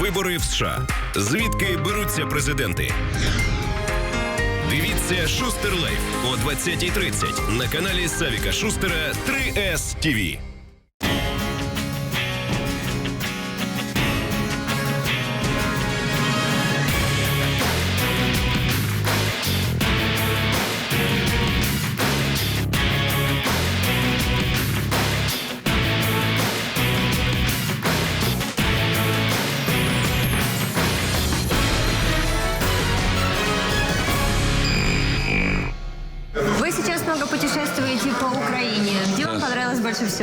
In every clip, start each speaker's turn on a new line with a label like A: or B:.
A: Вибори в США. Звідки беруться президенти? Дивіться Шустер Лайф о 20.30 на каналі Савіка Шустера 3S TV.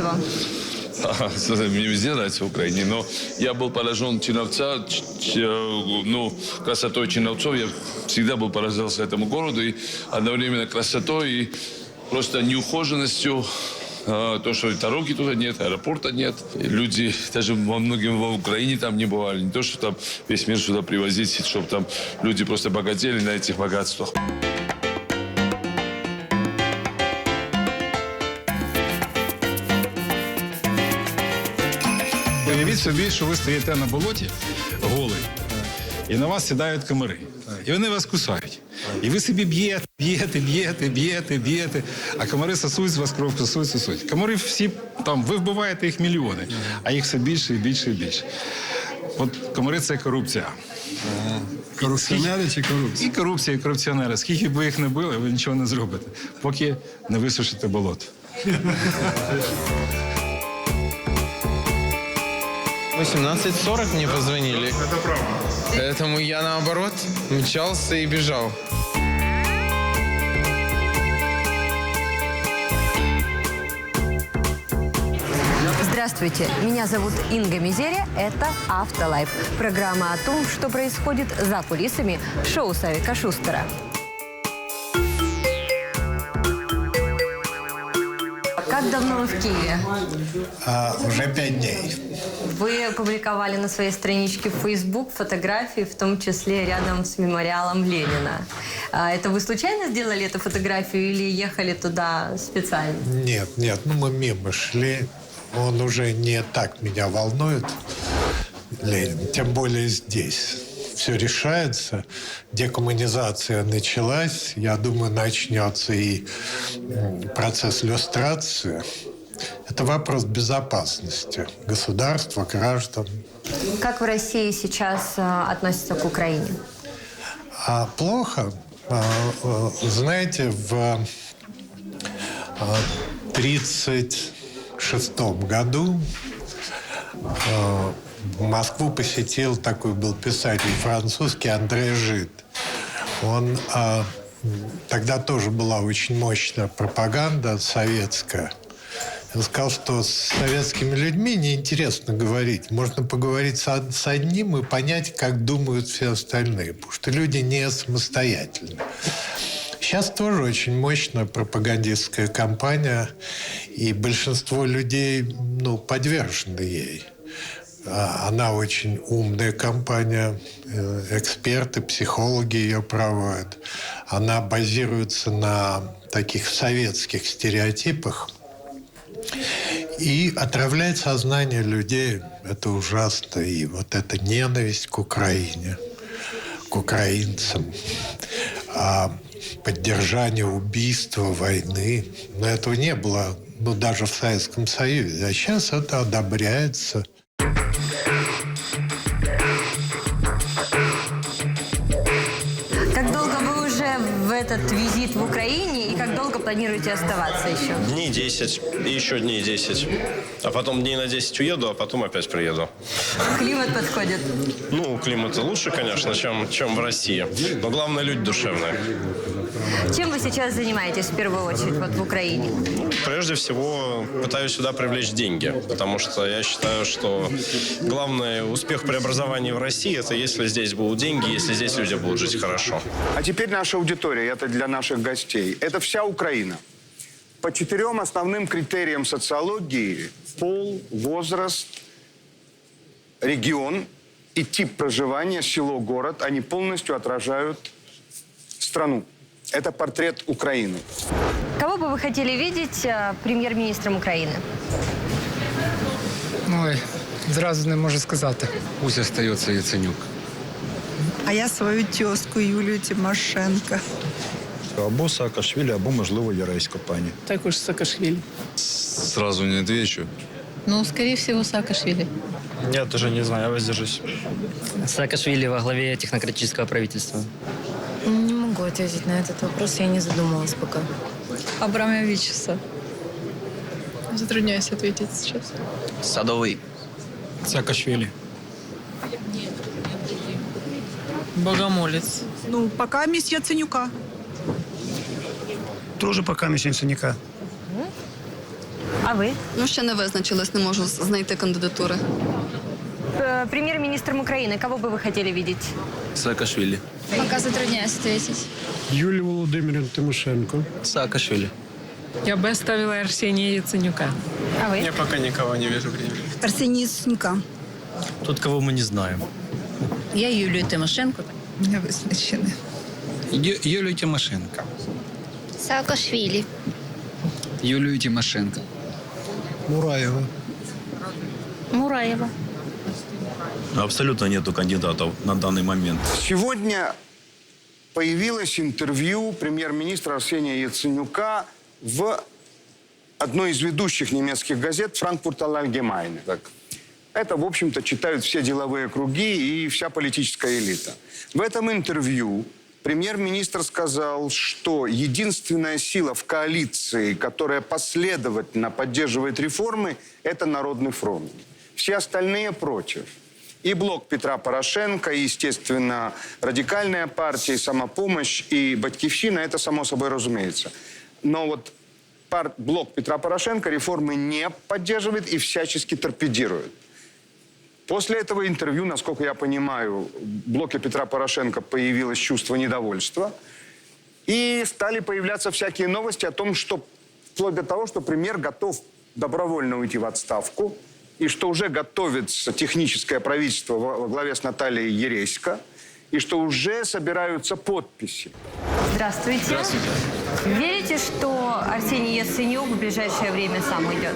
B: Всего?
C: Мне везде нравится в Украине, но я был поражен Чиновца, э, ну, красотой Чиновцов. Я всегда был поражался этому городу, и одновременно красотой, и просто неухоженностью. А, То, что дороги туда нет, аэропорта нет. И люди даже во многим в Украине там не бывали. Не то, что там весь мир сюда привозить, чтобы там люди просто богатели на этих богатствах.
D: Собі, що ви стоїте на болоті голий, і на вас сідають комари. І вони вас кусають. І ви собі б'єте, б'єте, б'єте, б'єте, б'єте. А комари сосуть з вас кров, сосуть, сосуть. Комари всі там, ви вбиваєте їх мільйони, а їх все більше і більше і більше. От комари це корупція.
E: Корупціонери чи корупція?
D: І корупція, і корупціонери. Скільки б ви їх не били, ви нічого не зробите, поки не висушите болото.
F: В 18.40 мне позвонили. Это правда. Поэтому я, наоборот, мчался и бежал.
B: Здравствуйте, меня зовут Инга Мизерия, это «Автолайф». Программа о том, что происходит за кулисами шоу Савика Шустера. Как давно вы в Киеве?
E: А, уже пять дней.
B: Вы опубликовали на своей страничке в Facebook фотографии, в том числе рядом с мемориалом Ленина. А Это вы случайно сделали эту фотографию или ехали туда специально?
E: Нет, нет, ну мы мимо шли. Он уже не так меня волнует, Ленин, тем более здесь. Все решается, декоммунизация началась, я думаю, начнется и процесс люстрации. Это вопрос безопасности государства, граждан.
B: Как в России сейчас э, относятся к Украине?
E: А плохо, а, а, знаете, в 1936 году а, Москву посетил такой был писатель французский Андре Жид. Он тогда тоже была очень мощная пропаганда советская. Он сказал, что с советскими людьми неинтересно говорить. Можно поговорить с, од- с одним и понять, как думают все остальные. Потому что люди не самостоятельны. Сейчас тоже очень мощная пропагандистская кампания, и большинство людей ну, подвержены ей. А, Она очень умная компания, э, эксперты, психологи ее проводят. Она базируется на таких советских стереотипах и отравляет сознание людей. Это ужасно. И вот эта ненависть к Украине, к украинцам, а поддержание убийства, войны. Но этого не было ну, даже в Советском Союзе. А сейчас это одобряется.
B: Планируете оставаться еще?
G: Дней 10, и еще дней 10. А потом дней на 10 уеду, а потом опять приеду.
B: Климат подходит.
G: Ну, климат лучше, конечно, чем, чем в России. Но главное, люди душевные.
B: Чем вы сейчас занимаетесь в первую очередь вот в Украине?
G: Прежде всего, пытаюсь сюда привлечь деньги, потому что я считаю, что главный успех преобразования в России – это если здесь будут деньги, если здесь люди будут жить хорошо.
H: А теперь наша аудитория, это для наших гостей. Это вся Украина. По четырем основным критериям социологии – пол, возраст, регион и тип проживания, село, город – они полностью отражают страну. Это портрет Украины.
B: Кого бы вы хотели видеть э, премьер-министром Украины?
I: Ой, Зразу не можу сказати.
D: Пусть остается Яценюк.
J: А я свою тезку Юлію Тимошенко
K: Або Саакашвілі, або, можливо, Яресько пані.
I: Також Саакашвілі.
C: Сразу не отвечу.
L: Ну, скорее всего, Саакашвили.
K: Я теж не знаю, я воздержусь.
I: Саакашвілі во главе технократического правительства.
L: Не могу ответить на этот вопрос, я не задумалась пока.
J: Абрамовичуса.
L: Затрудняюсь ответить сейчас.
I: Садовий.
D: Саакашвили.
I: Богомолець.
J: Ну, пока мисс Яценюка.
K: Тоже поки місяцяніка.
B: А вы?
L: Ну, ще не визначилась, не можу знайти кандидатури.
B: Э, Премьер-министром Украины, кого бы вы хотели видеть?
C: Саакашвили.
L: Пока затрудняюсь ответить.
K: Юлія Володимирівна Тимошенко.
I: Саакашвили.
L: Я бы оставила Арсения Яценюка.
B: А вы?
F: Я пока никого не вижу.
J: Арсеній Яценюка.
I: Тут кого мы не знаем.
L: Я Юлію Тимошенко.
J: Не визначений.
D: Юлию Тимошенко.
L: Саакашвілі.
I: Юлію Тимошенко.
K: Мураєва.
L: Мураєва.
K: Абсолютно нету кандидатів на даний момент.
H: Сегодня появилось интервью премьер-министра Арсения Яценюка в одной из ведущих немецких газет «Франкфурт Allgemeine». Так. Это, в общем-то, читают все деловые круги и вся политическая элита. В этом интервью премьер-министр сказал, что единственная сила в коалиции, которая последовательно поддерживает реформы, это Народный фронт. Все остальные против. И блок Петра Порошенко, и, естественно, радикальная партия, и самопомощь, и Батьковщина, это само собой разумеется. Но вот пар- блок Петра Порошенко реформы не поддерживает и всячески торпедирует. После этого интервью, насколько я понимаю, в блоке Петра Порошенко появилось чувство недовольства. И стали появляться всякие новости о том, что вплоть до того, что премьер готов добровольно уйти в отставку, и что уже готовится техническое правительство во главе с Натальей Ересько, и что уже собираются подписи.
B: Здравствуйте. Здравствуйте. Верите, что Арсений Яценюк в ближайшее время сам уйдет?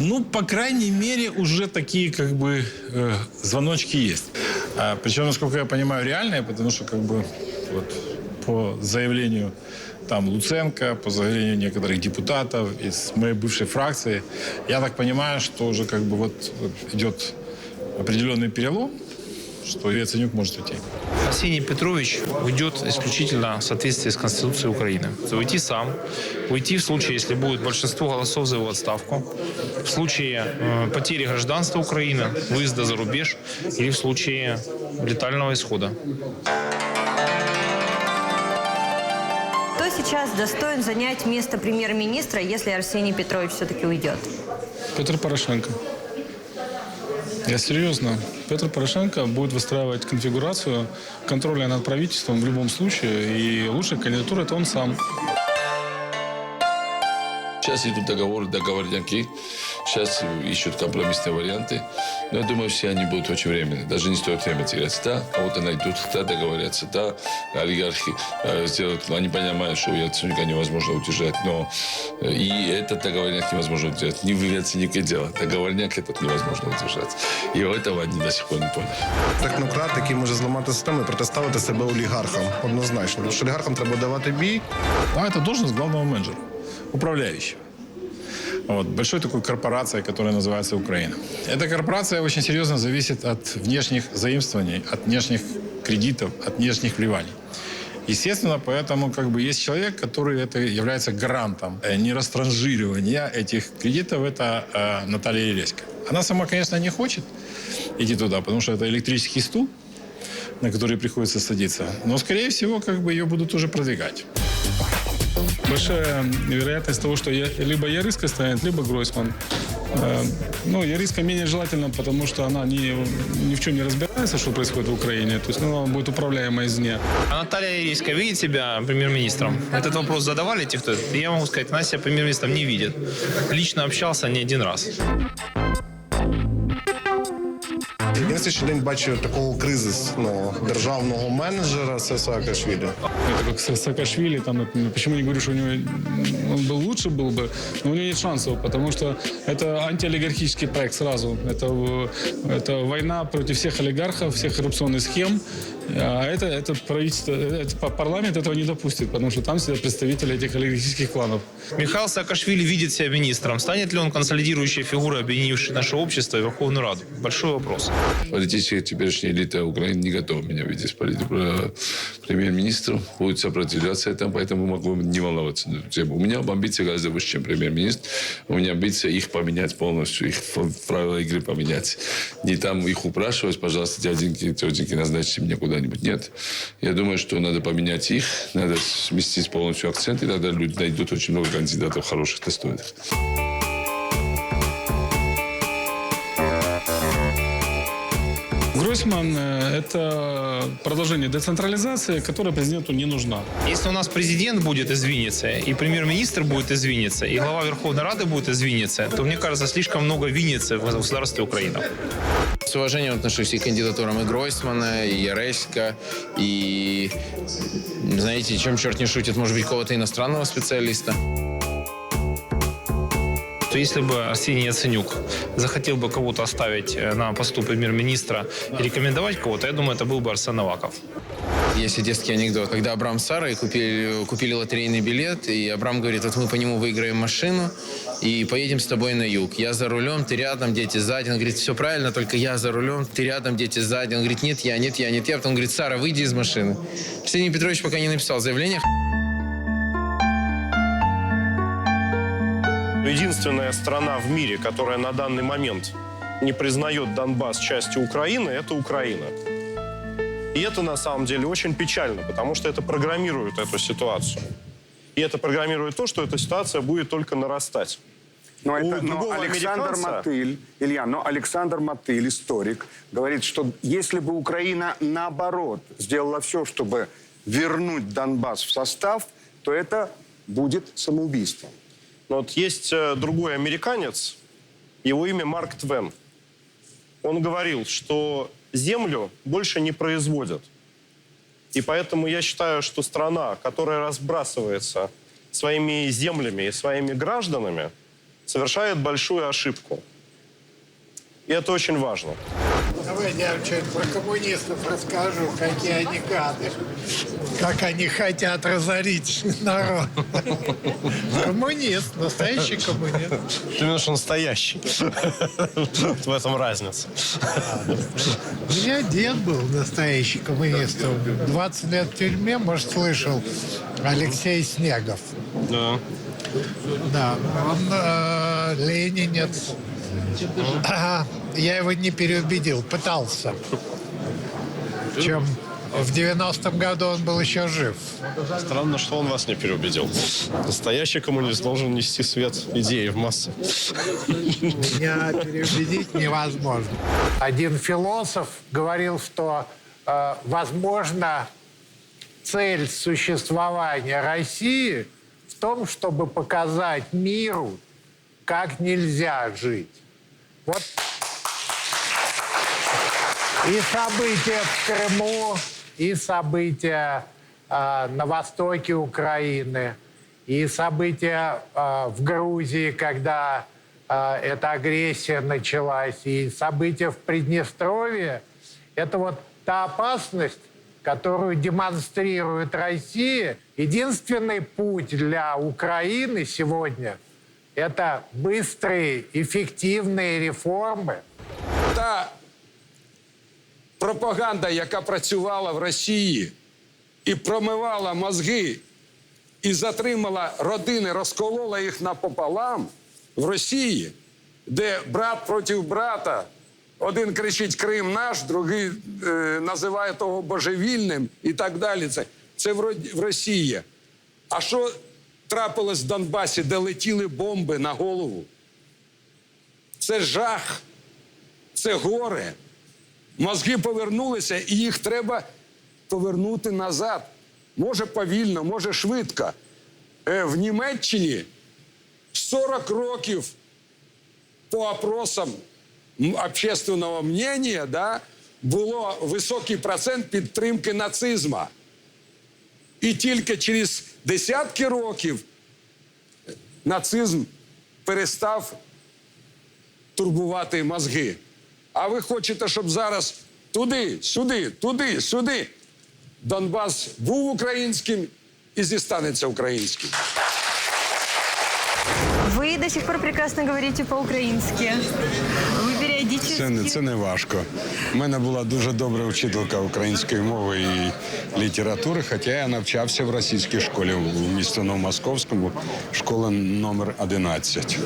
D: Ну, по крайней мере, уже такие как бы э, звоночки есть. А, причем, насколько я понимаю, реальные, потому что как бы вот по заявлению там Луценко, по заявлению некоторых депутатов из моей бывшей фракции, я так понимаю, что уже как бы вот идет определенный перелом, что Яценюк может уйти.
F: Арсений Петрович уйдет исключительно в соответствии с Конституцией Украины. Уйти сам, уйти в случае, если будет большинство голосов за его отставку, в случае э, потери гражданства Украины, выезда за рубеж или в случае летального исхода.
B: Кто сейчас достоин занять место премьер-министра, если Арсений Петрович все-таки уйдет?
M: Петр Порошенко. Я серьезно. Петр Порошенко будет выстраивать конфигурацию контроля над правительством в любом случае. И лучшая кандидатура – это он сам.
C: Сейчас идут договоры, договорняки. Сейчас ищут компромиссные варианты. Но я думаю, все они будут очень временные. Даже не стоит время терять. Да, кого-то найдут, да, договорятся, да, олигархи э, сделают. Они понимают, что Яценюка невозможно удержать. Но э, и этот договорняк невозможно удержать. Не в Яценюке дело. Договорняк этот невозможно удержать. И этого они до сих пор не поняли.
K: Технократ, який може зламати систему і протиставити себе олігархам. Однозначно. Тому що олігархам треба давати бій.
D: А это должность главного менеджера, управляющего. Вот, большой такой корпорации, которая называется Украина. Эта корпорация очень серьезно зависит от внешних заимствований, от внешних кредитов, от внешних вливаний. Естественно, поэтому как бы есть человек, который это является гарантом э, нерастранжирования этих кредитов, это э, Наталья Елеська. Она сама, конечно, не хочет идти туда, потому что это электрический стул, на который приходится садиться. Но, скорее всего, как бы ее будут уже продвигать.
M: Большая вероятность того, что я, либо Яриска станет, либо Гройсман. Э, Ну, Яриска менее желательно, потому что она ни, ни в чем не разбирается, что происходит в Украине. То есть ну, она будет управляема извне.
F: А Наталья Ерейская видит себя премьер-министром? Этот вопрос задавали те, кто... Я могу сказать, она себя премьер-министром не видит. Лично общался не один раз
K: Я на сьогоднішній день бачу такого кризисного державного менеджера. Це Саакашвілі.
M: Это как Са- Саакашвили, там, это, почему не говорю, что у него он был лучше, лучше был бы, но у него нет шансов, потому что это антиолигархический проект сразу. Это, э, это война против всех олигархов, всех коррупционных схем. а это, это правительство, это па- парламент этого не допустит, потому что там сидят представители этих олигархических кланов.
F: Михаил Саакашвили видит себя министром. Станет ли он консолидирующей фигурой, объединившей наше общество и Верховную Раду? Большой вопрос.
C: Политическая теперешняя элита Украины не готова меня видеть э, премьер-министром. Будет сопротивляться этому, поэтому могу не волноваться на эту тему. У меня амбиции гораздо выше, чем премьер-министр. У меня амбиция их поменять полностью, их правила игры поменять. Не там их упрашивать, пожалуйста, дяденьки, тетеньки, назначьте меня куда-нибудь. Нет. Я думаю, что надо поменять их, надо сместить полностью акцент, и тогда люди найдут очень много кандидатов хороших, достойных.
M: Гройсман э, – это продолжение децентрализации, которая президенту не нужна.
F: Если у нас президент будет из Винницы, и премьер-министр будет из Винницы, и глава Верховной Рады будет из Винницы, то, мне кажется, слишком много Винницы в государстве Украина.
N: С уважением отношусь и к кандидатурам и Гройсмана, и Яреська, и, знаете, чем черт не шутит, может быть, какого-то иностранного специалиста.
F: То если бы Арсений Яценюк захотел бы кого-то оставить э, на посту премьер-министра и рекомендовать кого-то, я думаю, это был бы Арсен Аваков.
N: Есть одесский анекдот. Когда Абрам с Сарой купили, купили лотерейный билет, и Абрам говорит, вот мы по нему выиграем машину и поедем с тобой на юг. Я за рулем, ты рядом, дети сзади. Он говорит, все правильно, только я за рулем, ты рядом, дети сзади. Он говорит, нет, я, нет, я, нет, я. Потом говорит, Сара, выйди из машины. Арсений Петрович пока не написал заявление.
O: Единственная страна в мире, которая на данный момент не признает Донбасс частью Украины, это Украина. И это на самом деле очень печально, потому что это программирует эту ситуацию. И это программирует то, что эта ситуация будет только нарастать.
H: Но,
O: У
H: это, но Александр
O: американца-
H: Мотыль, Илья, но Александр Мотыль, историк, говорит, что если бы Украина наоборот сделала все, чтобы вернуть Донбасс в состав, то это будет самоубийством.
O: Но вот есть э, другой американец, его имя Марк Твен. Он говорил, что землю больше не производят. И поэтому я считаю, что страна, которая разбрасывается своими землями и своими гражданами, совершает большую ошибку. И это очень важно.
E: Давайте я что-нибудь про коммунистов расскажу, какие они гады. Как они хотят разорить народ. Коммунист, настоящий коммунист.
O: Именно что настоящий. В этом разница.
E: У меня дед был настоящий коммунист. 20 лет в тюрьме, может, слышал, Алексей Снегов.
O: Да.
E: Да, он э, ленинец. Я его не переубедил, пытался. Чем в 90-м году он был еще жив.
O: Странно, что он вас не переубедил. Настоящий коммунист должен нести свет идеи в массы.
E: Меня переубедить невозможно. Один философ говорил, что, э, возможно, цель существования России в том, чтобы показать миру, как нельзя жить. Вот и события в Крыму, и события э, на востоке Украины, и события э, в Грузии, когда э, эта агрессия началась, и события в Приднестровье. Это вот та опасность, которую демонстрирует Россия. Единственный путь для Украины сегодня – это быстрые, эффективные реформы.
P: та пропаганда, яка працювала в Росії і промивала мозги, і затримала родини, розколола їх напополам в Росії, де брат проти брата. Один кричить Крим наш, другий е, називає того божевільним і так далі. Це, це в, в Росії. А що трапилось в Донбасі, де летіли бомби на голову? Це жах, це горе. Мозги повернулися, і їх треба повернути назад. Може повільно, може швидко. Е, в Німеччині 40 років по опросам общественного мнення да, було високий процент підтримки нацизму. І тільки через десятки років
Q: нацизм перестав турбувати мозги. А ви хочете, щоб зараз туди, сюди, туди, сюди. Донбас був українським і зістанеться українським.
B: Вы до сих пор прекрасно говорите по-украински. Вы периодически...
Q: Це не, це не важко. У мене була дуже добра вчителька української мови і літератури, хоча я навчався в російській школі в місті Новомосковському, школа номер 11.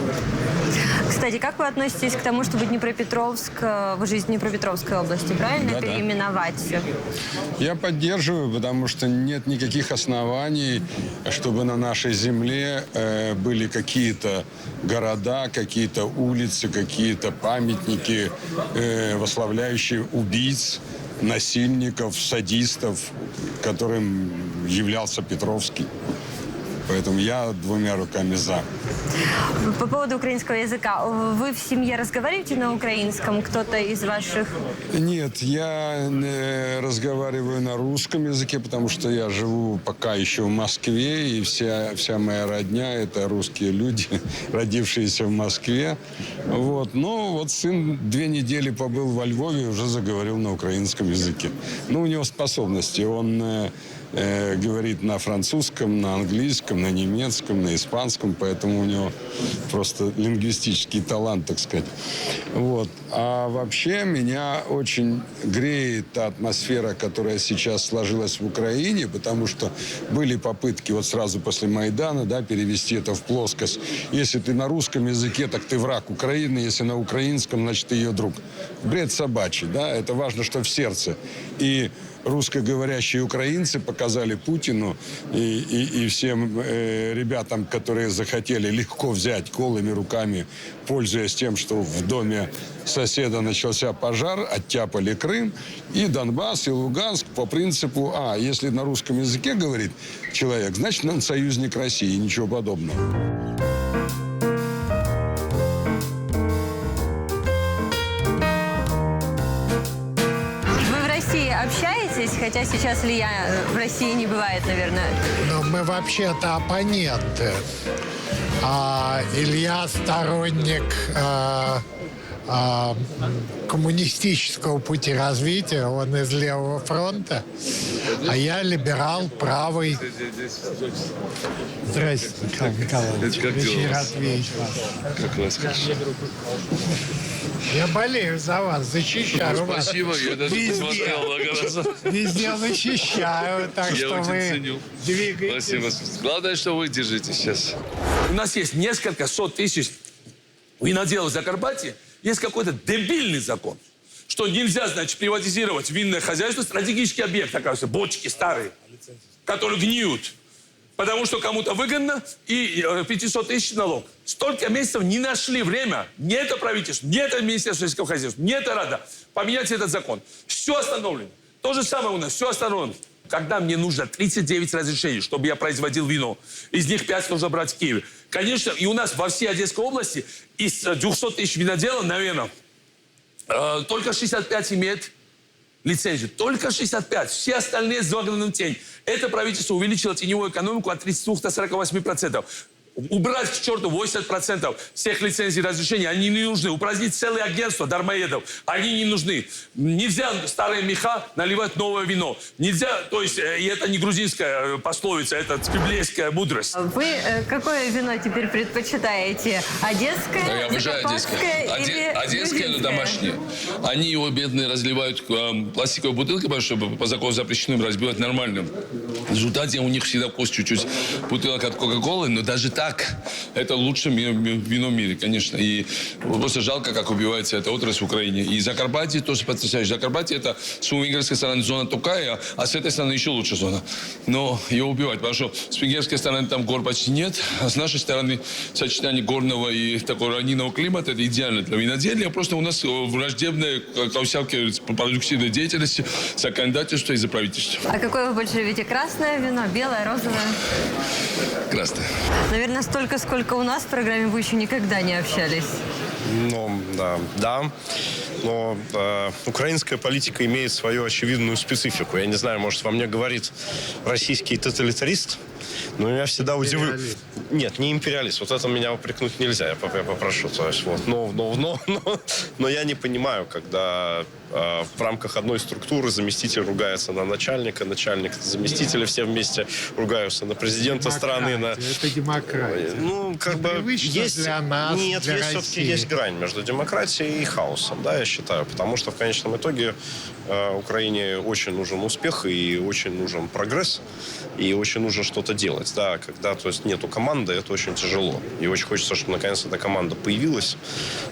B: Кстати, как вы относитесь к тому, чтобы Днепропетровск, э, вы же из Днепропетровской области, правильно,
Q: Да-да.
B: переименовать?
Q: Я поддерживаю, потому что нет никаких оснований, чтобы на нашей земле э, были какие-то города, какие-то улицы, какие-то памятники, э, восславляющие убийц, насильников, садистов, которым являлся Петровский. Поэтому я двумя руками за.
B: По поводу украинского языка. Вы в семье разговариваете на украинском? Кто-то из ваших...
Q: Нет, я э, разговариваю на русском языке, потому что я живу пока еще в Москве, и вся, вся моя родня – это русские люди, родившиеся в Москве. Вот. Но вот сын две недели побыл во Львове и уже заговорил на украинском языке. Ну, у него способности. Он э, говорит на французском, на английском, на немецком, на испанском, поэтому у него просто лингвистический талант, так сказать. Вот. А вообще меня очень греет та атмосфера, которая сейчас сложилась в Украине, потому что были попытки вот сразу после Майдана да, перевести это в плоскость. Если ты на русском языке, так ты враг Украины, если на украинском, значит, ты ее друг. Бред собачий, да, это важно, что в сердце. И русскоговорящие украинцы показали Путину и, и, и всем э, ребятам, которые захотели легко взять голыми руками, пользуясь тем, что в доме соседа начался пожар, оттяпали Крым и Донбасс, и Луганск по принципу, а, если на русском языке говорит человек, значит, он союзник России, ничего подобного.
B: Хотя сейчас Илья э, в России не бывает, наверное.
E: Но мы вообще-то оппоненты. А Илья сторонник а, а, коммунистического пути развития, он из левого фронта, а я либерал правый. Здравствуйте, Михаил Николаевич. Очень
C: у
E: рад
C: вас?
E: видеть вас.
C: Как вас хорошо.
E: Я болею за вас, защищаю вас.
C: Спасибо, я даже
E: Везде.
C: посмотрел много раз.
E: Везде защищаю, так
C: Я
E: что
C: очень
E: вы
C: ценю.
E: двигаетесь.
C: Спасибо. Главное, что вы держите сейчас.
R: У нас есть несколько сот тысяч виноделов в Закарпатье. Есть какой-то дебильный закон, что нельзя, значит, приватизировать винное хозяйство, стратегический объект, оказывается, бочки старые, которые гниют. Потому что кому-то выгодно и э, 500 тысяч налог. Столько месяцев не нашли время. Не это правительство, не это Министерство сельского хозяйства, не это Рада. Поменять этот закон. Все остановлено. То же самое у нас, все остановлено. Когда мне нужно 39 разрешений, чтобы я производил вино, из них 5 нужно брать в Киеве. Конечно, и у нас во всей Одесской области из э, 200 тысяч виноделов, наверное, э, только 65 имеет лицензию. Только 65. Все остальные с загнанным тень. Это правительство увеличило теневую экономику от 32 до 48 процентов. Убрать к черту 80% всех лицензий и разрешений, они не нужны. Упразднить целое агентство дармоедов, они не нужны. Нельзя старые меха наливать новое вино. Нельзя, то есть, э, и это не грузинская э, пословица, это библейская мудрость.
B: Вы э, какое вино теперь предпочитаете? Одесское,
C: Да, я обожаю одесское.
B: или
C: Оде- Одесское, но
B: грузинское?
C: домашнее. Они его, бедные, разливают эм, пластиковой бутылкой, потому что по закону запрещено разбивать нормальным. В результате у них всегда вкус чуть-чуть бутылок от Кока-Колы, но даже так это лучшее вино в мире, конечно. И просто жалко, как убивается эта отрасль в Украине. И Закарпатье тоже потрясающе. Закарпатье это с венгерской стороны зона такая, а с этой стороны еще лучше зона. Но ее убивать, потому что с венгерской стороны там гор почти нет, а с нашей стороны сочетание горного и такого равнинного климата это идеально для виноделия. Просто у нас э, враждебная ко всякой продуктивной деятельности, законодательство и за правительство.
B: А какое вы больше любите? Красное вино, белое, розовое?
C: Красное.
B: Наверное, столько, сколько у нас в программе вы еще никогда не общались.
O: Ну, да, да. Но э, украинская политика имеет свою очевидную специфику. Я не знаю, может, во мне говорит российский тоталитарист, но я всегда удивлю. Нет, не империалист. Вот это меня упрекнуть нельзя, я, поп- я попрошу. То есть, вот, но, но, но, но, но я не понимаю, когда э, в рамках одной структуры заместитель ругается на начальника, начальник на заместителя, все вместе ругаются на президента страны. На...
E: Это демократия.
O: Ну, как бы
E: Непривычно
O: есть...
E: для нас,
O: Нет,
E: для
O: есть все-таки есть грань между демократией и хаосом, да, я считаю. Потому что в конечном итоге э, Украине очень нужен успех и очень нужен прогресс, и очень нужно что-то делать. Да, когда то есть, нету команды, это очень тяжело. И очень хочется, чтобы наконец эта команда появилась.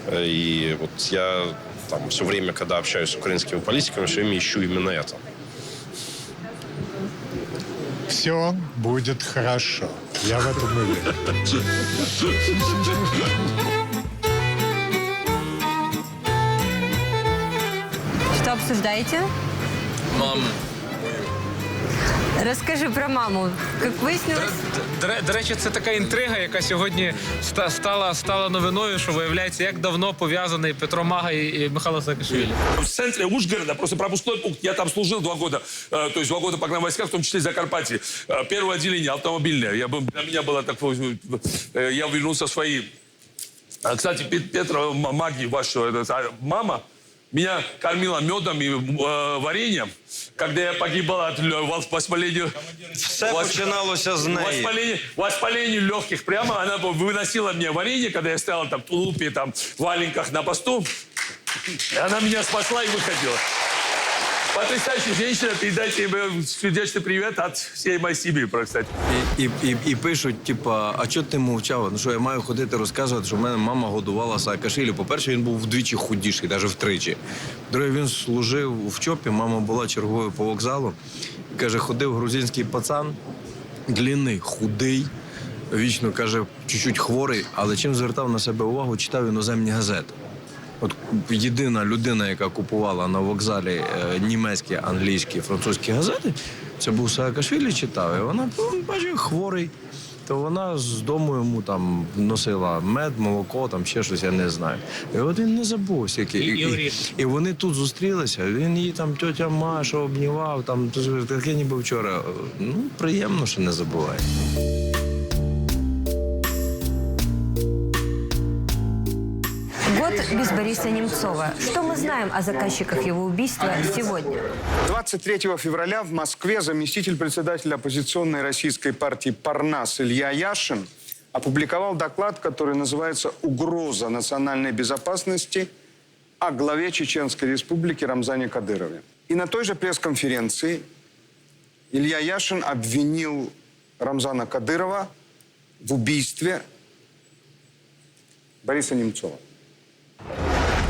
O: Э, И вот я там все время, когда общаюсь с украинскими политиками, все время ищу именно это.
E: Все будет хорошо. Я в этом уверен.
B: обсуждаете?
N: Мама.
B: Расскажи про маму. Как выяснилось,
S: До, ре- до речі, це така інтрига, яка сьогодні ста- стала, стала новиною, що виявляється, як давно пов'язаний Петро Мага і, і Михайло Саакашвілі.
R: В центре Ужгорода, просто пропускной пункт. Я там служил два года, э, то есть два года в войсках, в том числе Закарпатье. Э, Первое отделение автомобильное. Я, был- для меня было такое... э, Я вернулся в свои... А, Кстати, Пет- Петра М- Маги, ваша это, а, мама, меня кормила медом и э, вареньем, когда я погибал от воспаления...
O: Все
R: вос-
O: починалося з неї.
R: Воспаление, воспаление легких. Прямо она выносила мне варенье, когда я стоял там в тулупе, там, в валенках на посту. И она меня спасла и выходила. Потрясающая женщина. Передайте ей сердечный привет от всей моей семьи, кстати.
T: І, і, і, і пишуть, типа, а чого ти мовчав? Ну що я маю ходити розказувати, що в мене мама годувала Саакашвілі. По-перше, він був вдвічі худіший, навіть втричі. Друге, він служив в ЧОПі, мама була черговою по вокзалу. Каже, ходив грузинський пацан, длинний, худий, вічно каже, чуть-чуть хворий, але чим звертав на себе увагу, читав іноземні газети. От єдина людина, яка купувала на вокзалі е, німецькі, англійські, французькі газети, це був Саакашвілі читав. І вона ну, бачив хворий. То вона з дому йому там носила мед, молоко, там ще щось, я не знаю. І от він не забувся. Який,
S: І- і
T: і, і вони тут зустрілися. Він її там тьотя Маша обнімав, там таке ніби вчора. Ну, приємно, що не забуває.
B: Без Бориса Немцова. Что мы знаем о заказчиках его убийства сегодня?
H: 23 февраля в Москве заместитель председателя оппозиционной российской партии «Парнас» Илья Яшин опубликовал доклад, который называется «Угроза национальной безопасности» о главе Чеченской республики Рамзане Кадырове. И на той же пресс-конференции Илья Яшин обвинил Рамзана Кадырова в убийстве Бориса Немцова.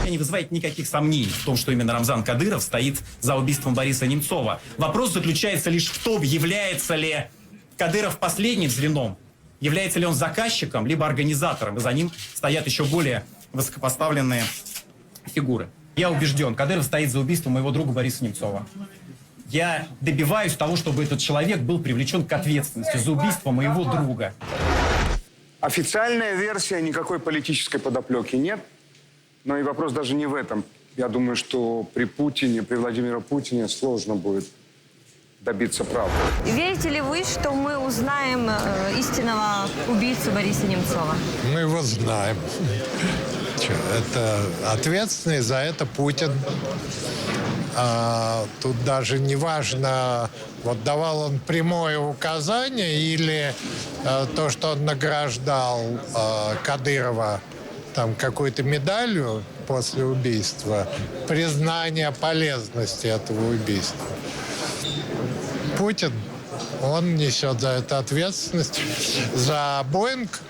U: Не вызывает никаких сомнений в том, что именно Рамзан Кадыров стоит за убийством Бориса Немцова. Вопрос заключается лишь в том, является ли Кадыров последним звеном, является ли он заказчиком, либо организатором, и за ним стоят еще более высокопоставленные фигуры. Я убежден, Кадыров стоит за убийством моего друга Бориса Немцова. Я добиваюсь того, чтобы этот человек был привлечен к ответственности за убийство моего друга.
H: Официальная версия, никакой политической подоплеки нет. Но и вопрос даже не в этом. Я думаю, что при Путине, при Владимире Путине сложно будет добиться правды.
B: Верите ли вы, что мы узнаем э, истинного убийцу Бориса Немцова?
E: Мы его знаем. Это ответственный за это Путин. А, тут даже не важно, вот давал он прямое указание или э, то, что он награждал э, Кадырова там какой-то медалью после убийства, признание полезности этого убийства. Путин, он несет за это ответственность. За Боинг,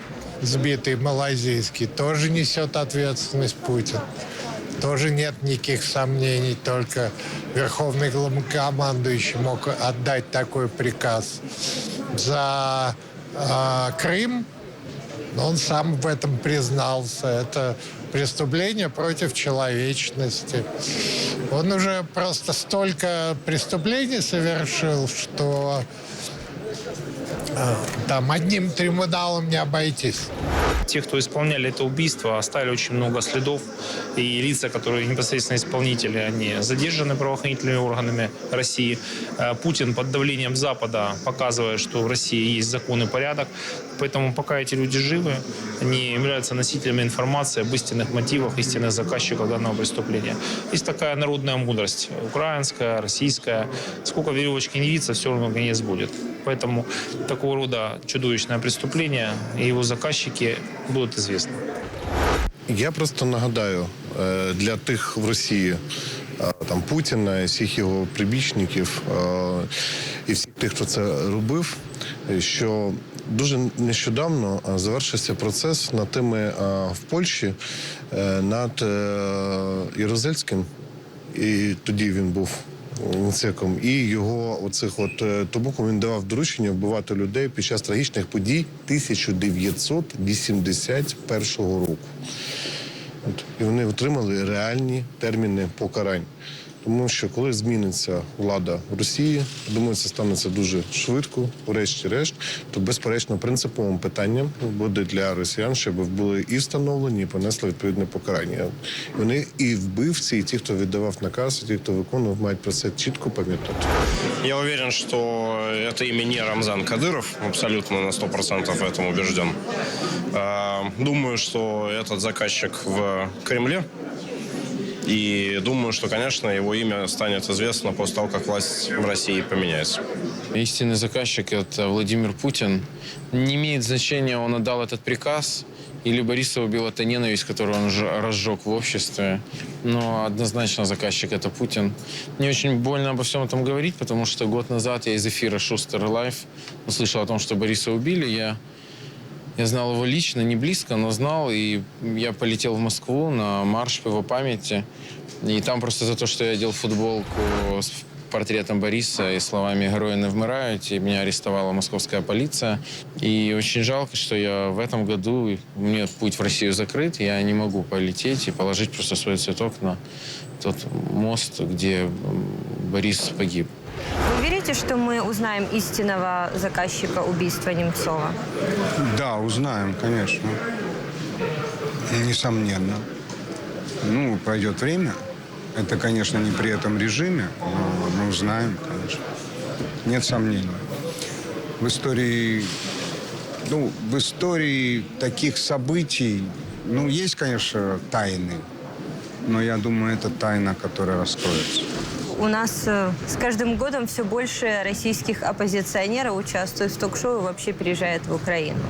E: сбитый малазийский, тоже несет ответственность Путин. Тоже нет никаких сомнений, только верховный главнокомандующий мог отдать такой приказ. За э, Крым он сам в этом признался. Это преступление против человечности. Он уже просто столько преступлений совершил, что э, там одним трибуналом не обойтись.
F: те, кто исполняли это убийство, оставили очень много следов. И лица, которые непосредственно исполнители, они задержаны правоохранительными органами России. Э, Путин под давлением Запада показывает, что в России есть закон и порядок. Поэтому пока эти люди живы, они являются носителями информации об истинных мотивах, истинных заказчиков данного преступления. Есть такая народная мудрость, украинская, российская. Сколько веревочки не виться, все равно конец будет. Поэтому такого рода чудовищное преступление и его заказчики будут известны.
K: Я просто нагадаю е, для тих в Росії, е, там Путіна, і всіх його прибічників е, і всіх тих, хто це робив, е, що дуже нещодавно е, завершився процес над тими е, в Польщі е, над Єрозельським. І тоді він був Генсеком. І його оцих от тому він давав доручення вбивати людей під час трагічних подій 1981 року. От. І вони отримали реальні терміни покарань Тому що коли зміниться влада в Росії, думаю, це станеться дуже швидко, врешті-решт, то безперечно принциповим питанням буде для росіян, щоб були і встановлені, і понесли відповідне покарання. Вони і вбивці, і ті, хто віддавав наказ, і ті, хто виконував, мають про це чітко пам'ятати.
O: Я уверен, что это имя не Рамзан Кадыров, абсолютно на 100% в этом убежден. А, Думаю, что этот заказчик в Кремле. И думаю, что, конечно, его имя станет известно после того, как власть в России поменяется.
N: Истинный заказчик – это Владимир Путин. Не имеет значения, он отдал этот приказ, или Бориса убила та ненависть, которую он разжег в обществе. Но однозначно заказчик – это Путин. Мне очень больно обо всем этом говорить, потому что год назад я из эфира Шустер Лайф услышал о том, что Бориса убили. Я я знал его лично, не близко, но знал. И я полетел в Москву на марш по его памяти. И там просто за то, что я одел футболку с портретом Бориса и словами «Герои не вмирают», и меня арестовала московская полиция. И очень жалко, что я в этом году, меня путь в Россию закрыт, я не могу полететь и положить просто свой цветок на тот мост, где Борис погиб.
B: Верите, что мы узнаем истинного заказчика убийства Немцова?
H: Да, узнаем, конечно. Несомненно. Ну, пройдет время. Это, конечно, не при этом режиме, но мы узнаем, конечно. Нет сомнений. В истории, ну, в истории таких событий, ну, есть, конечно, тайны, но я думаю, это тайна, которая раскроется.
B: У нас э, с каждым годом все больше российских оппозиционеров участвует в ток-шоу и вообще переезжает в Украину.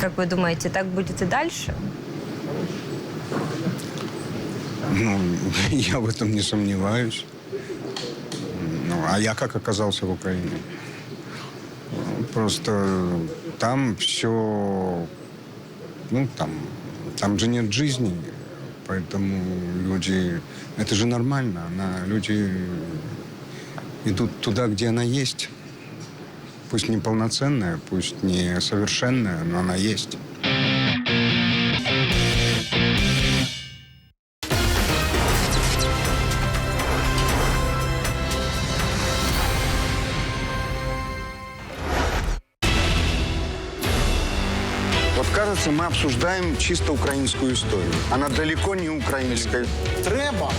B: Как вы думаете, так будет и дальше?
H: Ну, я в этом не сомневаюсь. Ну, а я как оказался в Украине? Просто там все, ну, там, там же нет жизни, поэтому люди, это же нормально, она, люди идут туда, где она есть. Пусть не полноценная, пусть не совершенная, но она есть. Кажется, мы обсуждаем чисто украинскую историю. Она далеко не украинская.
E: Треба